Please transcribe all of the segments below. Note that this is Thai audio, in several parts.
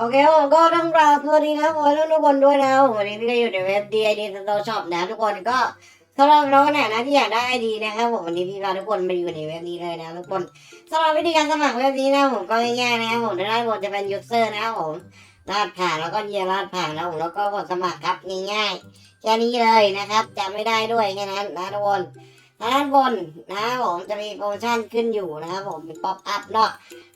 โอเคผมก็ต้องกราบสวัสดีครับผมทุกคนด้วยนะวันนี้พี่ก็อยู่ในเว็บ DID Store Shop นะทุกคนก็สำหรับน้องคนไหนนะที่อยากได้ไอดีนะครับผมวันนี้พี่พาทุกคนมาอยู่ในเว็บนี้เลยนะทุกคนสำหรับวิธีการสมัครเว็บนี้นะผมก็ง่ายๆนะครับผมด้านบนจะเป็น user นะครับผมรหัสผ่านแล้วก็เยียรหัสผ่านนะผมแล้วก็กดสมัครครับง่ายๆแค่นี้เลยนะครับจำไม่ได้ด้วยแค่นั้นนะทุกคนด้านบนนะครับผมจะมีโปรโมชั่นขึ้นอยู่นะครับผมเป็นป๊อปอัพเนาะ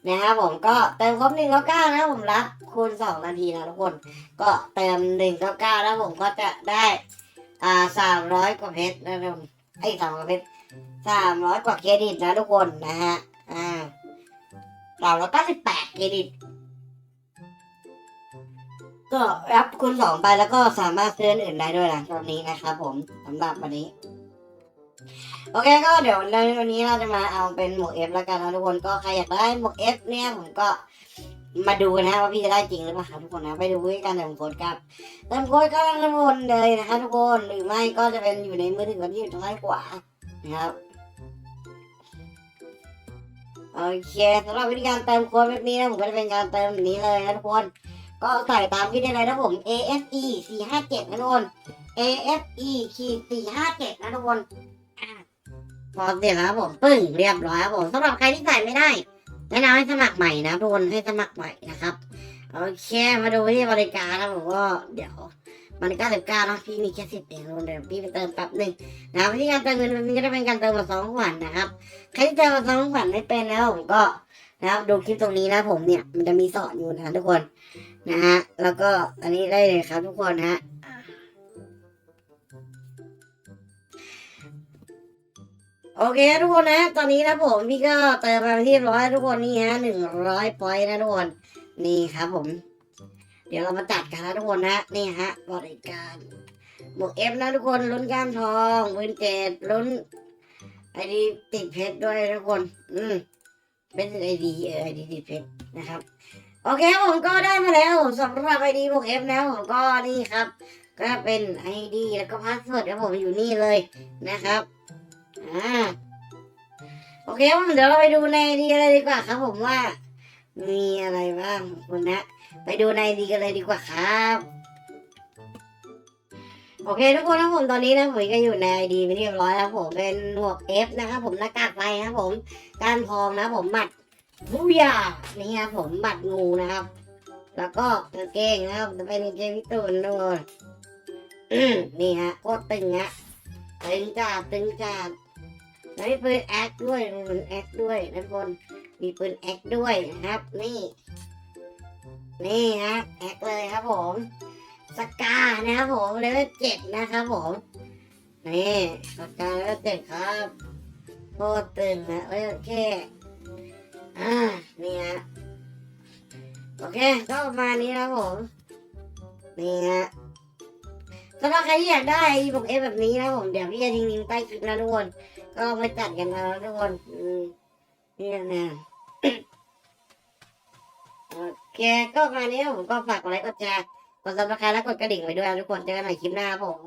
นะครับผมก็เติมครบหนึ่งเก้าเก้านะผมรับคูณสองนาทีนะทุกคน ก็เติมหนึ่งเก้าเก้าแล้วผมก็จะได้อ่าสามร้อยกว่าเพชรนะทุกคนไอ้สามกว่าเพชรสามร้อยกว่าเครดิตนะทุกคนนะฮะอ่าสามร้อยเก้าสิบแปดเครดิตก็รับคูณสองไปแล้วก็สามารถซื้ออนอื่นได้ด้วยนะตอนนี้นะครับผมสำหรับวันนี้ โอเคก็เดี๋ยวในวันนี้เราจะมาเอาเป็นหมวกเอฟแล้วกันนะทุกคนก็ใครอยากได้หมวกเอฟเนี่ยผมก็มาดูนะว่าพี่จะได้จริงหรือเปล่าทุกคนนะไปดูด้วยกันเดี๋ยวผมโค้ดครับเติมโค้ดก็ทั้งหมดเลยนะคะทุกคนหรือไม่ก็จะเป็นอยู่ในมือถือที่อยู่ทางซ้ายขวานะครับโอเคสำหรับวิธีการเติมโค้ดแบบนี้นะผมก็จะเป็นการเติมแบบนี้เลยนะทุกคน ก็ใส่ตามที่ได้เลยนะผม AFE 4 5 7นะทุกคน AFE ขีด457นะทุกคน พอเสร็จแล้วครับผมปึ้งเรียบร้อยครับผมสำหรับใครที่ใส่ไม่ได้แนะนำให้สมัครใหม่นะทุกคนให้สมัครใหม่นะครับโอเคมาดูที่บริการนะผมก็เดี๋ยวมันก็สิบเก้านาะพี่มีแค่สิบเองทุกคนเดี๋ยวพี่ไปเติมแป๊บหนึ่งนะวิธีการเติมเงินมันก็จะเป็นการเติมมาสองขวัญนะครับใครที่เติมมาสองขวัญไม่เป็นแล้วผมก็นะครับดูคลิปตรงนี้นะผมเนี่ยมันจะมีสอนอยู่นะทุกคนนะฮะแล้วก็อันนี้ได้เลยครับทุกคนนะฮะ โอเคทุกคนนะ ตอนนี้นะผมพี่ก็เติมมาเป็นที่ร้อยทุกคนนี่ฮะหนึ่งร้อยพอยนะทุกคนนี่ครับผม เดี๋ยวเรามาจัดกันนะทุกคนนะนี่ฮะบริการบวกเอฟนะทุกคนลุ้นก้ามทองวินเจดลุ้นไอดีติดเพชรด้วยทุกคน อืมเป็นไอดีเออไอดีติดเพชรนะครับ โอเคผมก็ได้มาแล้วสำหรับไอดีบวกเอฟนะผมก็นี่ครับ ก็เป็นไอดีแล้วก็พาสเวิร์ดครับผมอยู่นี่เลยนะครับ อ่าโอเคผมเดี๋ยวเราไปดูในดีกันเลยดีกว่าครับ ผมว่า มีอะไรบ้างคุณนะ ไปดูในดีกันเลยดีกว่าครับโอเคทุกคนนะผมตอนนี้นะผมก็อยู่ในดีไปเรียบร้อยแล้วผมเป็นหมวกเอฟนะครับผมหน้ากากไฟนะครับผมการทองนะผมหมัดผู้ยานี่ครับผมหมัดงูนะครับ แล้วก็กางเกงนะครับจะเป็นกางเกงพิตูนด้วยนี่ฮะโคตรตึงฮะตึงจ้าตึงจ้า มีปืนแอคด้วยมีปืนแอคด้วยนะทุกคนมีปืนแอคด้วยนะครับ นี่ นี่ฮะแอคเลยครับผมสกานะครับผมเลเวลเจ็ดนะครับผม นี่สกาเลเวลเจ็ดครับโคตรตึงนะเอ้ยโอเคอ่านี่ฮะโอเคก็ประมาณนี้นะครับผม นี่ฮะ สำหรับใครที่อยากได้อีบอกเอฟแบบนี้นะผมเดี๋ยวพี่จะทิ้งลิงก์ใต้คลิปนะทุกคนก็ไปจัดกันนะทุกคนนี่นะโอเคก็มานี้ผมก็ฝากกดไลค์กดแชร์กดซับสไครต์และกดกระดิ่งไว้ด้วยนะทุกคนเจอกันใหม่คลิปหน้าผม